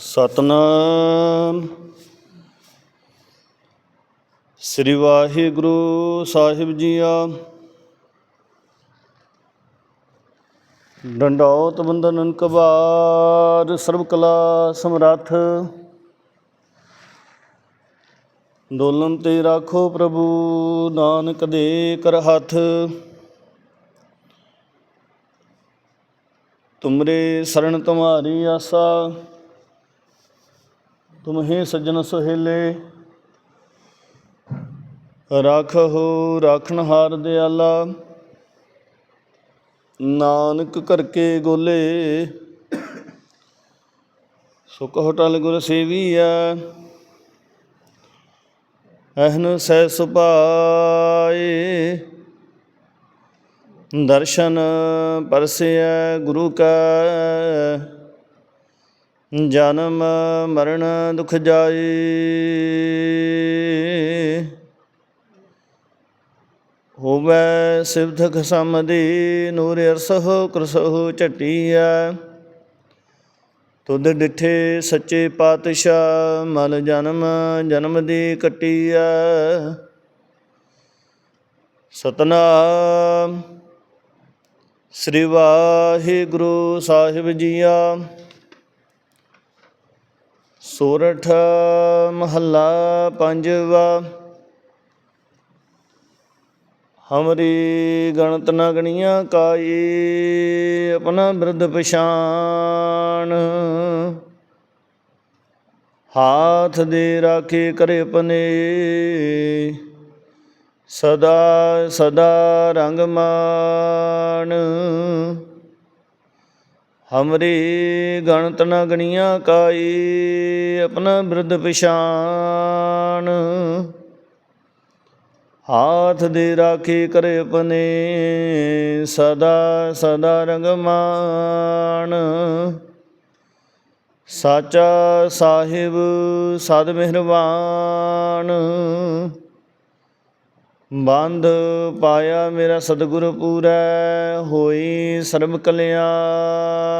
ਸਤਨਾਮ। ਸ੍ਰੀ ਵਾਹਿਗੁਰੂ ਸਾਹਿਬ ਜੀਆ। ਡੰਡੌਤ ਬੰਦਨ ਕਬਾਰ ਸਰਬ ਕਲਾ ਸਮਰੱਥ। ਡੋਲਨ ਤੇ ਰਾਖੋ ਪ੍ਰਭੂ ਨਾਨਕ ਦੇ ਕਰ ਹੱਥ। ਤੁਮਰੇ ਸਰਣ ਤੁਮਾਰੀ ਆਸਾ। ਤੁਮਹੇ ਸੱਜਣ ਸੁਹੇਲੇ। ਰਾਖਹੁ ਰਾਖਣਹਾਰ ਦਿਆਲਾ। ਨਾਨਕ ਕਰਕੇ ਗੋਲੇ। ਸੁਖ ਹੋਟਲ ਗੁਰ ਸੇਵੀਆ ਅਹਨ ਸਹਿ ਸੁਭਾਏ। ਦਰਸ਼ਨ ਪਰਸਿਐ ਗੁਰੂ ਕਾ। ਜਨਮ ਮਰਨ ਦੁਖ ਜਾਏ ਹੋਵੈ ਸਿਵਧ ਖਸਮ ਦੀ ਨੂਰ ਅਰਸਹੁ ਕਰਸਹੁ ਝਟੀਐ। ਤੁਧ ਡਿਠੇ ਸੱਚੇ ਪਾਤਸ਼ਾਹ ਮਨ ਜਨਮ ਜਨਮ ਦੀ ਕਟੀਐ। ਸਤਨਾਮ ਸ੍ਰੀ ਵਾਹਿਗੁਰੂ ਸਾਹਿਬ ਜੀਆ। ਸੋਰਠ ਮਹੱਲਾ ਪੰਜਵਾ। ਹਮਰੀ ਗਣਤ ਨ ਗਣੀਆਂ ਕਾਈ ਆਪਣਾ ਬਿਰਧ ਪਛਾਨ ਹਾਥ ਦੇ ਰਾਖੇ ਕਰੇ ਪਨੇ। ਸਦਾ ਸਦਾ ਰੰਗ ਮਾਨ ਹਮਰੀ ਗਣਤ ਨ ਗਣੀਆਂ ਕਾਈ, ਆਪਣਾ ਬਿਰਧ ਪਛਾਨ ਹਾਥ ਦੇ ਰਾਖੀ ਕਰੇ ਆਪਣੇ ਸਦਾ ਸਦਾ ਰੰਗਮਾਨ। ਸਾਚਾ ਸਾਹਿਬ, ਸਦ ਮਿਹਰਬਾਨ। ਬੰਧ ਪਾਇਆ ਮੇਰਾ ਸਤਿਗੁਰ ਪੂਰੈ, ਹੋਈ ਸਰਬ ਕਲਿਆਣ।